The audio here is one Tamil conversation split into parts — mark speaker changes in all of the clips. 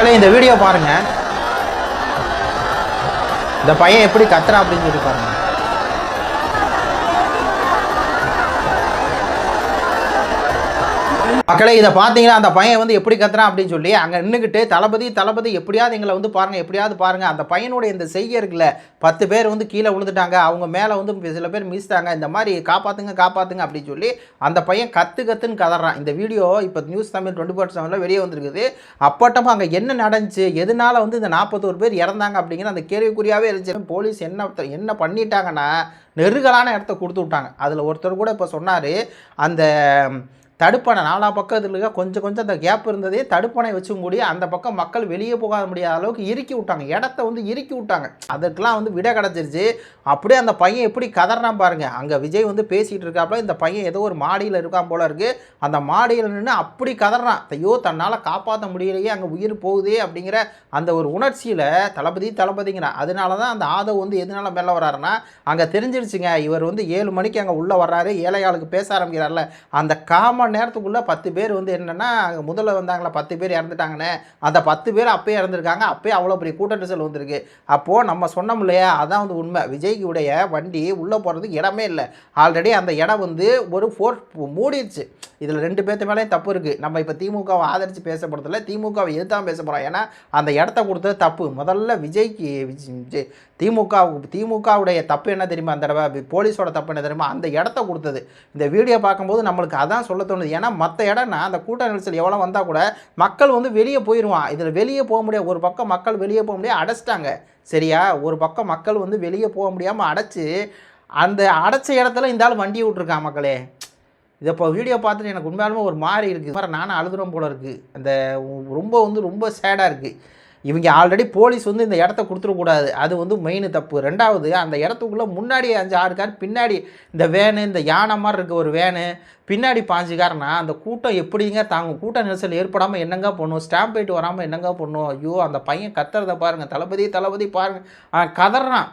Speaker 1: மக்களே இந்த வீடியோ பாருங்க. இந்த பையன் எப்படி கத்துறா அப்படின்னு சொல்லி பாருங்க. மக்களே இதை பார்த்தீங்கன்னா அந்த பையன் வந்து எப்படி கத்துறான் அப்படின்னு சொல்லி அங்கே நின்றுக்கிட்டு தளபதி தளபதி எப்படியாவது எங்களை வந்து பாருங்கள் எப்படியாவது பாருங்கள் அந்த பையனுடைய இந்த செய்ய இருக்குல்ல பத்து பேர் வந்து கீழே விழுந்துட்டாங்க. அவங்க மேலே வந்து சில பேர் மிஸ்ட்டாங்க இந்த மாதிரி காப்பாற்றுங்க காப்பாற்றுங்க அப்படின்னு சொல்லி அந்த பையன் கற்று கத்துன்னு கதறான். இந்த வீடியோ இப்போ நியூஸ் தமிழ் டுவெண்ட்டி ஃபோர் செவனில் வெளியே வந்திருக்குது. அப்பட்டமாக அங்கே என்ன நடந்துச்சு எதனால வந்து இந்த நாற்பத்தோரு பேர் இறந்தாங்க அப்படிங்கிற அந்த கேள்விக்குறியாகவே இருந்துச்சு. போலீஸ் என்ன என்ன பண்ணிட்டாங்கன்னா நெருகலான இடத்த கொடுத்து விட்டாங்க. அதில் ஒருத்தர் கூட இப்போ சொன்னார் அந்த தடுப்பணை நாலா பக்கத்துல கொஞ்சம் கொஞ்சம் அந்த கேப் இருந்ததே தடுப்பணை வச்சும் கூடிய அந்த பக்கம் மக்கள் வெளியே போகாத முடியாத அளவுக்கு இறுக்கி விட்டாங்க. இடத்த வந்து இறுக்கி விட்டாங்க. அதுக்கெல்லாம் வந்து விட கிடச்சிருச்சு. அப்படியே அந்த பையன் எப்படி கதறான் பாருங்க. அங்கே விஜய் வந்து பேசிகிட்டு இருக்காப்புல இந்த பையன் ஏதோ ஒரு மாடியில் இருக்கான் போல இருக்குது அந்த மாடியில் நின்று அப்படி கதறான். ஐயோ தன்னால் காப்பாற்ற முடியலையே அங்கே உயிர் போகுதே அப்படிங்கிற அந்த ஒரு உணர்ச்சியில் தளபதி தளபதிங்கிறான் அதனால தான் அந்த ஆதவ் வந்து எதனால மேலே வர்றாருன்னா அங்கே தெரிஞ்சிருச்சுங்க. இவர் வந்து ஏழு மணிக்கு அங்கே உள்ளே வர்றாரு. ஏழையாளுக்கு பேச ஆரம்பிக்கிறார்ல. அந்த காமன் நேரத்துக்குள்ளே பத்து பேர் வந்து என்னென்னா முதல்ல வந்தாங்களா பத்து பேர் இறந்துட்டாங்கண்ணே அந்த பத்து பேர் அப்போயே இறந்துருக்காங்க அப்போயே அவ்வளோ பெரிய கூட்ட நெரிசல் வந்திருக்கு. அப்போது நம்ம சொன்னோம் இல்லையா? அதான் வந்து உண்மை. விஜய்க்குடைய வண்டி உள்ளே போகிறதுக்கு இடமே இல்லை. ஆல்ரெடி அந்த இடம் வந்து ஒரு ஃபோர் மூடிடுச்சு. இதில் ரெண்டு பேர்த்து மேலேயும் தப்பு இருக்குது நம்ம இப்போ திமுகவை ஆதரித்து பேசப்படுறதில்ல திமுகவை எதிர்த்தான் பேச போகிறோம் ஏன்னா அந்த இடத்த கொடுத்தது தப்பு. முதல்ல விஜய்க்கு விஜய் திமுக திமுகவுடைய தப்பு என்ன தெரியுமா? அந்த தடவை போலீஸோட தப்பு என்ன தெரியுமா? அந்த இடத்த கொடுத்தது. இந்த வீடியோ பார்க்கும்போது நம்மளுக்கு அதான் சொல்ல தோணுது. ஏன்னா மற்ற இடம்னா அந்த கூட்ட நெரிசல் எவ்வளோ வந்தால் கூட மக்கள் வந்து வெளியே போயிடுவான் இதில் வெளியே போக முடியாது. ஒரு பக்கம் மக்கள் வெளியே போக முடியாது அடைச்சிட்டாங்க. சரியா? ஒரு பக்கம் மக்கள் வந்து வெளியே போக முடியாமல் அடைச்சி அந்த அடைச்ச இடத்துல இந்த ஆள் வண்டியை விட்ருக்கான் மக்களே. இதை இப்போ வீடியோ பார்த்துட்டு எனக்கு உண்மையாலுமே ஒரு மாதிரி இருக்குது மாதிரி நானும் அழுதுறோம் போல இருக்குது அந்த ரொம்ப வந்து ரொம்ப சேடாக இருக்குது இவங்க ஆல்ரெடி போலீஸ் வந்து இந்த இடத்த கொடுத்துடக்கூடாது. அது வந்து மெயின் தப்பு. ரெண்டாவது அந்த இடத்துக்குள்ளே முன்னாடி அஞ்சு ஆறு கார் பின்னாடி இந்த வேனு இந்த யானை மாதிரி இருக்க ஒரு வேனு பின்னாடி பாஞ்சு கார்னா அந்த கூட்டம் எப்படிங்க தாங்க கூட்ட நெரிசல் ஏற்படாமல் என்னங்க பண்ணும்? ஸ்டாம்ப் போயிட்டு வராமல் என்னங்க பண்ணும்? ஐயோ அந்த பையன் கத்துறத பாருங்கள் தளபதி தளபதி பாருங்கள் கதறான்.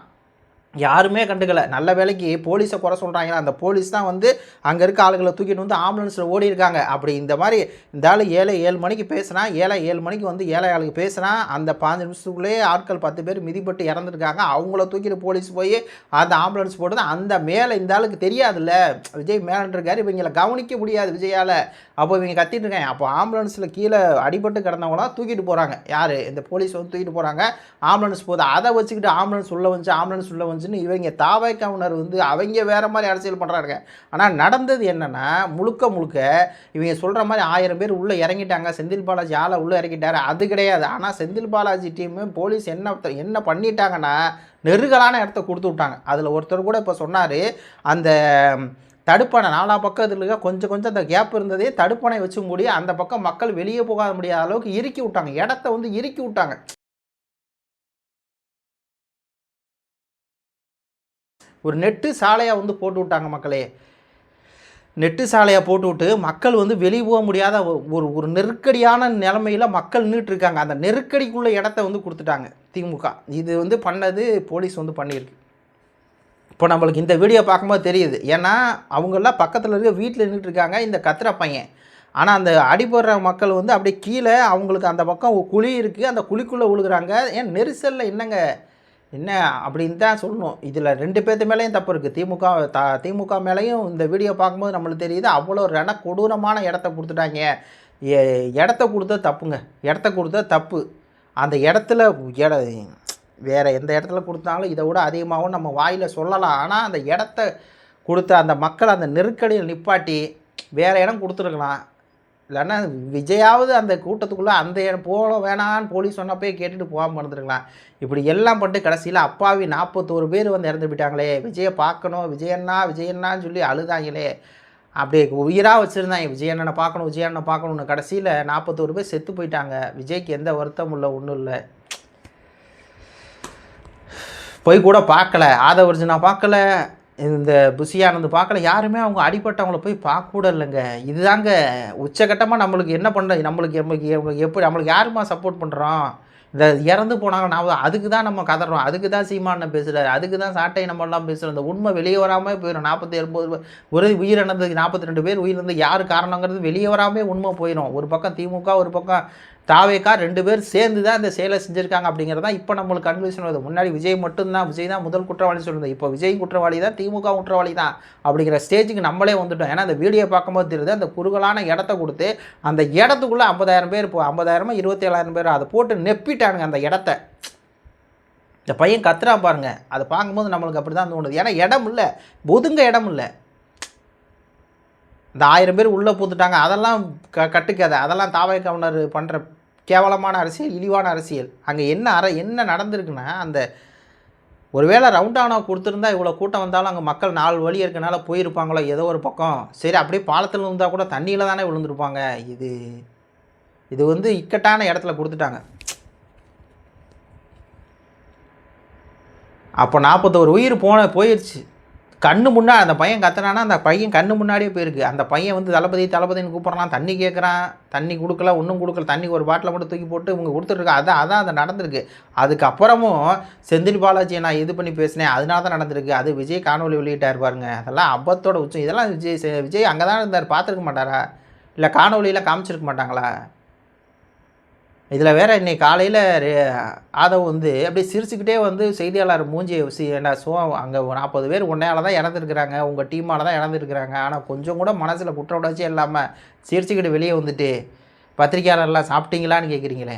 Speaker 1: யாருமே கண்டுக்கல. நல்ல வேலைக்கு போலீஸை குறை சொல்கிறாங்களா அந்த போலீஸ் தான் வந்து அங்கே இருக்க ஆளுகளை தூக்கிட்டு வந்து ஆம்புலன்ஸில் ஓடி இருக்காங்க அப்படி இந்த மாதிரி இந்த ஆள் ஏழை ஏழு மணிக்கு பேசுனா ஏழை ஏழு மணிக்கு வந்து ஏழை ஆளுக்கு பேசுனா அந்த பாஞ்சு நிமிஷத்துக்குள்ளேயே ஆட்கள் பத்து பேர் மிதிப்பட்டு இறந்துருக்காங்க. அவங்கள தூக்கிட்டு போலீஸ் போய் அந்த ஆம்புலன்ஸ் போட்டது அந்த மேலே இந்த ஆளுக்கு தெரியாதுல்ல. விஜய் மேலன்றிருக்காரு இவங்களை கவனிக்க முடியாது விஜயால். அப்போ இவங்க கத்திட்டு இருக்காங்க. அப்போ ஆம்புலன்ஸில் கீழே அடிபட்டு கிடந்தவங்களாம் தூக்கிட்டு போகிறாங்க யார்? இந்த போலீஸ் வந்து தூக்கிட்டு போகிறாங்க ஆம்புலன்ஸ் போகுது அதை வச்சுக்கிட்டு ஆம்புலன்ஸ் உள்ளே வந்துச்சு ஆம்புலன்ஸ் உள்ளே வந்துச்சுன்னு இவங்க தாவைக்காவினர் வந்து அவங்க வேறு மாதிரி அரசியல் பண்ணுறாங்க ஆனால் நடந்தது என்னென்னா முழுக்க முழுக்க இவங்க சொல்கிற மாதிரி ஆயிரம் பேர் உள்ளே இறங்கிட்டாங்க. செந்தில் பாலாஜி ஆளை உள்ளே இறங்கிட்டாரு அது கிடையாது. ஆனால் செந்தில் பாலாஜி டீமு போலீஸ் என்ன என்ன பண்ணிட்டாங்கன்னா நெருகலான இடத்த கொடுத்து விட்டாங்க. அதில் ஒருத்தர் கூட இப்போ சொன்னார் அந்த தடுப்பணை நாலா பக்கத்துல கொஞ்சம் கொஞ்சம் அந்த கேப் இருந்ததே தடுப்பணை வச்சு மூடி அந்த பக்கம் மக்கள் வெளியே போகாத முடியாத அளவுக்கு இறுக்கி விட்டாங்க. இடத்த வந்து இறுக்கி விட்டாங்க. ஒரு நெட்டு சாலையாக வந்து போட்டு விட்டாங்க மக்களே. நெட்டு சாலையாக போட்டு விட்டு மக்கள் வந்து வெளியே போக முடியாத ஒரு ஒரு நெருக்கடியான நிலமையில் மக்கள் நின்றுட்டுருக்காங்க. அந்த நெருக்கடிக்குள்ள இடத்த வந்து கொடுத்துட்டாங்க திமுக. இது வந்து பண்ணது போலீஸ் வந்து பண்ணியிருக்கு. இப்போ நம்மளுக்கு இந்த வீடியோ பார்க்கும்போது தெரியுது. ஏன்னா அவங்கெல்லாம் பக்கத்தில் இருக்க வீட்டில் நின்றுட்டு இருக்காங்க இந்த கத்திர பையன். ஆனால் அந்த அடிபடுற மக்கள் வந்து அப்படியே கீழே அவங்களுக்கு அந்த பக்கம் குழி இருக்குது அந்த குழிக்குள்ளே விழுகுறாங்க. ஏன் நெரிசலில் என்னங்க? என்ன அப்படின்னு தான் சொல்லணும். இதில் ரெண்டு பேர்த்து மேலேயும் தப்பு இருக்குது திமுக த திமுக மேலேயும் இந்த வீடியோ பார்க்கும்போது நம்மளுக்கு தெரியுது அவ்வளோ ரென கொடூரமான இடத்த கொடுத்துட்டாங்க. இடத்த கொடுத்த தப்புங்க. இடத்த கொடுத்த தப்பு. அந்த இடத்துல இட வேறு எந்த இடத்துல கொடுத்தாலும் இதை விட அதிகமாகவும் நம்ம வாயில் சொல்லலாம். ஆனால் அந்த இடத்த கொடுத்த அந்த மக்கள் அந்த நெருக்கடியில் நிப்பாட்டி வேறு இடம் கொடுத்துருக்கலாம். இல்லைன்னா விஜயாவது அந்த கூட்டத்துக்குள்ளே அந்த போக வேணான்னு போலீஸ் சொன்னப்பே கேட்டுட்டு போகாமல் இருந்துருக்கலாம். இப்படி எல்லாம் பண்ணிட்டு கடைசியில் அப்பாவி நாற்பத்தோரு பேர் வந்து இறந்து போயிட்டாங்களே. விஜயை பார்க்கணும். விஜயண்ணா விஜயண்ணான்னு சொல்லி அழுதாங்களே. அப்படியே உயிராக வச்சுருந்தாங்க. விஜயண்ணனை பார்க்கணும் விஜயண்ணனை பார்க்கணுன்னு கடைசியில் நாற்பத்தோரு பேர் செத்து போயிட்டாங்க. விஜய்க்கு எந்த வருத்தம் இல்லை ஒன்றும் இல்லை. போய் கூட பார்க்கல. ஆதவர்ஜனா பார்க்கல. இந்த புசியானந்து பார்க்கல. யாருமே அவங்க அடிப்பட்டவங்கள போய் பார்க்க கூட இல்லைங்க இதுதாங்க உச்சகட்டமாக நம்மளுக்கு என்ன பண்ண நம்மளுக்கு நம்மளுக்கு எப்படி நம்மளுக்கு யாருமா சப்போர்ட் பண்ணுறோம் இந்த இறந்து போனாங்க நான் அதுக்கு தான் நம்ம கதறோம். அதுக்கு தான் சீமானன் பேசுகிறாரு அதுக்கு தான் சாட்டை நம்மெல்லாம் பேசுகிறோம் இந்த உண்மை வெளியே வராமல் போயிடும் நாற்பத்தி ஒன்பது ஒரு உயிரிழந்தது நாற்பத்தி ரெண்டு பேர் உயிரிழந்து யார் காரணங்கிறது வெளியே வராமல் உண்மை போயிடும் ஒரு பக்கம் திமுக ஒரு பக்கம் தாவேக்கா ரெண்டு பேர் சேர்ந்து தான் இந்த செயலை செஞ்சுருக்காங்க அப்படிங்கிறது தான் இப்போ நம்மளுக்கு கன்க்ளூஷன் வருது. முன்னாடி விஜய் மட்டும்தான் விஜய் தான் முதல் குற்றவாளி சொல்லுது இப்போ விஜய் குற்றவாளி தான் திமுக குற்றவாளி தான் அப்படிங்கிற ஸ்டேஜுக்கு நம்மளே வந்துட்டோம். ஏன்னா அந்த வீடியோ பார்க்கும்போது தெரியுது அந்த குறுகலான இடத்த கொடுத்து அந்த இடத்துக்குள்ளே ஐம்பதாயிரம் பேர் இப்போ ஐம்பதாயிரமா இருபத்தேழாயிரம் பேர் அதை போட்டு நெப்பிட்டானுங்க அந்த இடத்த. இந்த பையன் கத்துறான் பாருங்கள் அதை பார்க்கும்போது நம்மளுக்கு அப்படி தான் தோணுது. ஏன்னா இடம் இல்லை ஒதுங்க இடம் இல்லை. இந்த ஆயிரம் பேர் உள்ளே பூத்துட்டாங்க. அதெல்லாம் க கட்டுக்காத. அதெல்லாம் தாவாய் கவர்னர் பண்ணுற கேவலமான அரசியல் இழிவான அரசியல். அங்கே என்ன அற என்ன நடந்திருக்குன்னா அந்த ஒருவேளை ரவுண்டானா கொடுத்துருந்தா இவ்வளோ கூட்டம் வந்தாலும் அங்கே மக்கள் நாலு வழி இருக்கனால போயிருப்பாங்களோ ஏதோ ஒரு பக்கம். சரி அப்படியே பாலத்தில் இருந்தால் கூட தண்ணியில் தானே விழுந்திருப்பாங்க. இது இது வந்து இக்கட்டான இடத்துல கொடுத்துட்டாங்க. அப்போ நாற்பத்தோரு உயிர் போன போயிடுச்சு கண்ணு முன்னாடி அந்த பையன் கத்துனானா அந்த பையன் கண்ணு முன்னாடியே போயிருக்கு. அந்த பையன் வந்து தளபதி தளபதின்னு கூப்பிட்றான் தண்ணி கேட்குறான் தண்ணி கொடுக்கல ஒன்றும் கொடுக்கல தண்ணி ஒரு பாட்டில் மட்டும் தூக்கி போட்டு இவங்க கொடுத்துட்ருக்கா அதான் அதான் அது நடந்திருக்கு. அதுக்கப்புறமும் செந்தில் பாலாஜியை நான் இது பண்ணி பேசினேன். அதனால தான் நடந்திருக்கு. அது விஜய் காணொலி வெளியிட்டார் பாருங்க. அதெல்லாம் அபத்தோட உச்சம். இதெல்லாம் விஜய் விஜய் அங்கே தான் இருந்தார். பார்த்துருக்க மாட்டாரா? இல்லை காணொலியில் காமிச்சிருக்க மாட்டாங்களா? இதில் வேற இன்றைக்கி காலையில் ஆதவ் வந்து அப்படியே சிரிச்சுக்கிட்டே வந்து செய்தியாளர் மூஞ்சி சி என்ன சோ அங்கே நாற்பது பேர் உன்னையால தான் இறந்துருக்குறாங்க உங்கள் டீமால் தான் இறந்துருக்குறாங்க ஆனால் கொஞ்சம் கூட மனசில் குற்ற உடச்சே இல்லாமல் சிரிச்சுக்கிட்டு வெளியே வந்துட்டு பத்திரிக்கையாளர்லாம் சாப்பிட்டீங்களான்னு கேட்குறீங்களே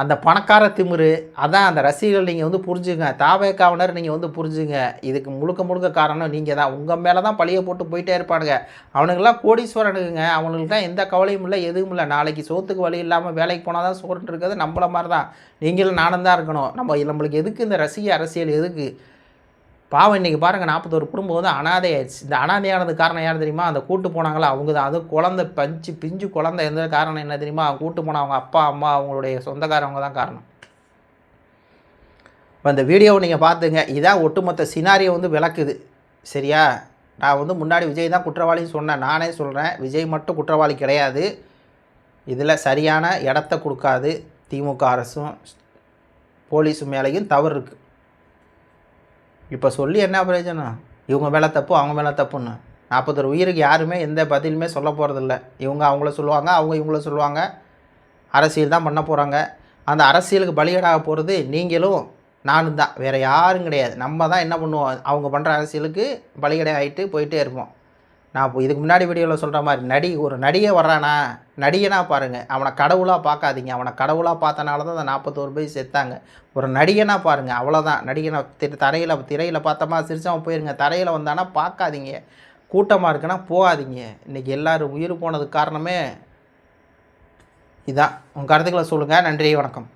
Speaker 1: அந்த பணக்கார திமிரு அதான் அந்த ரசிகர்கள் நீங்கள் வந்து புரிஞ்சுங்க தாவேக்காவனர் நீங்கள் வந்து புரிஞ்சுங்க இதுக்கு முழுக்க முழுக்க காரணம் நீங்கள் தான். உங்கள் மேலே தான் பழிய போட்டு போயிட்டே இருப்பானுங்க. அவனுங்கெல்லாம் கோடீஸ்வரனுங்க. அவனுக்கு தான் எந்த கவலையும் இல்லை எதுவும் இல்லை. நாளைக்கு சோத்துக்கு வழி இல்லாமல் வேலைக்கு போனால் தான் சோறுன்னு இருக்கிறது நம்மள மாதிரி தான். நீங்களும் நானும் தான் இருக்கணும். நம்ம நம்மளுக்கு எதுக்கு இந்த ரசிக அரசியல் எதுக்கு? பாவம் இன்றைக்கி பாருங்கள் நாற்பத்தோரு குடும்பம் வந்து அனாதை ஆயிடுச்சு. இந்த அனாதையானது காரணம் யார் தெரியுமா? அந்த கூட்டு போனாங்களா? அவங்க தான் அதுவும் குழந்தை பஞ்சு பிஞ்சு குழந்தை எந்த காரணம் என்ன தெரியுமா? அவங்க கூட்டு போன அவங்க அப்பா அம்மா அவங்களுடைய சொந்தக்காரவங்க தான் காரணம். இப்போ இந்த வீடியோவை நீங்கள் பார்த்துங்க. இதான் ஒட்டுமொத்த சினாரியை வந்து விளக்குது. சரியா? நான் வந்து முன்னாடி விஜய் தான் குற்றவாளின்னு சொன்னேன். நானே சொல்கிறேன் விஜய் மட்டும் குற்றவாளி கிடையாது. இதில் சரியான இடத்த கொடுக்காது. திமுக அரசும் போலீஸும் மேலேயும் தவறு இருக்குது இப்போ சொல்லி என்ன பிரயோஜனம்? இவங்க மேலே தப்பு அவங்க மேலே தப்புன்னு. நாற்பத்தொரு உயிருக்கு யாருமே எந்த பதிலுமே சொல்ல போகிறதில்ல இவங்க அவங்கள சொல்லுவாங்க அவங்க இவங்கள சொல்லுவாங்க. அரசியல் தான் பண்ண போகிறாங்க அந்த அரசியலுக்கு பலியடாக போகிறது நீங்களும் நானும் தான். வேறு யாரும் கிடையாது. நம்ம தான் என்ன பண்ணுவோம்? அவங்க பண்ணுற அரசியலுக்கு பலிகடை ஆகிட்டு போயிட்டே இருப்போம். நான் இப்போ இதுக்கு முன்னாடி வீடியோவில் சொல்கிற மாதிரி நடி ஒரு நடிகை வர்றானா நடிகனா பாருங்கள் அவனை கடவுளாக பார்க்காதீங்க. அவனை கடவுளாக பார்த்தனால தான் அந்த நாற்பத்தோரு பேர் செத்தாங்க. ஒரு நடிகனா பாருங்கள் அவ்வளோதான் நடிகனை திரு தரையில் திரையில் பார்த்தோமா சிரிச்சவன் போயிருங்க. தரையில் வந்தானா பார்க்காதீங்க. கூட்டமாக இருக்குன்னா போகாதீங்க. இன்றைக்கி எல்லோரும் உயிர் போனதுக்கு காரணமே இதான். உங்கள் கருத்துக்களை சொல்லுங்கள் நன்றி வணக்கம்.